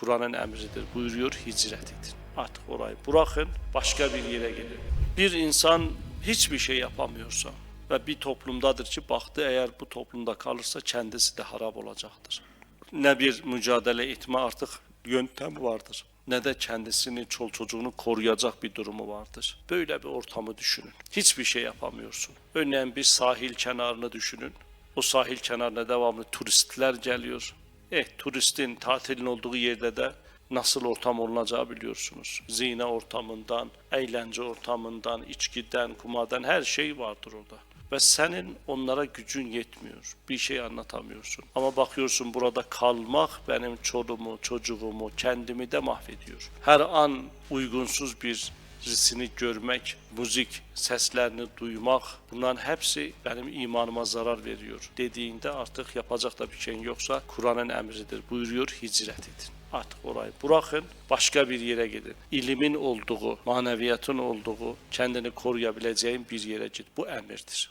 Kur'an'ın emridir. Buyuruyor hicret edin. Artık orayı bırakın, başka bir yere gidin. Bir insan hiçbir şey yapamıyorsa ve bir toplumdadır ki baktı eğer bu toplumda kalırsa kendisi de harap olacaktır. Ne bir mücadele etme artık yöntem vardır ne de kendisini, çol çocuğunu koruyacak bir durumu vardır. Böyle bir ortamı düşünün. Hiçbir şey yapamıyorsun. Örneğin bir sahil kenarını düşünün. O sahil kenarına devamlı turistler geliyor. Eh turistin tatilin olduğu yerde de nasıl ortam olunacağı biliyorsunuz. Zine ortamından, eğlence ortamından, içkiden, kumardan her şey vardır orada. Ve senin onlara gücün yetmiyor. Bir şey anlatamıyorsun. Ama bakıyorsun burada kalmak benim çoluğumu, çocuğumu, kendimi de mahvediyor. Her an uygunsuz bir risini görmek, müzik seslerini duymak bunların hepsi benim imanıma zarar veriyor dediğinde artık yapacak da bir şeyin yoksa Kur'an'ın emridir. Buyuruyor hicret edin. Artık orayı bırakın, başka bir yere gidin. İlimin olduğu, maneviyatın olduğu, kendini koruyabileceğin bir yere git. Bu emirdir.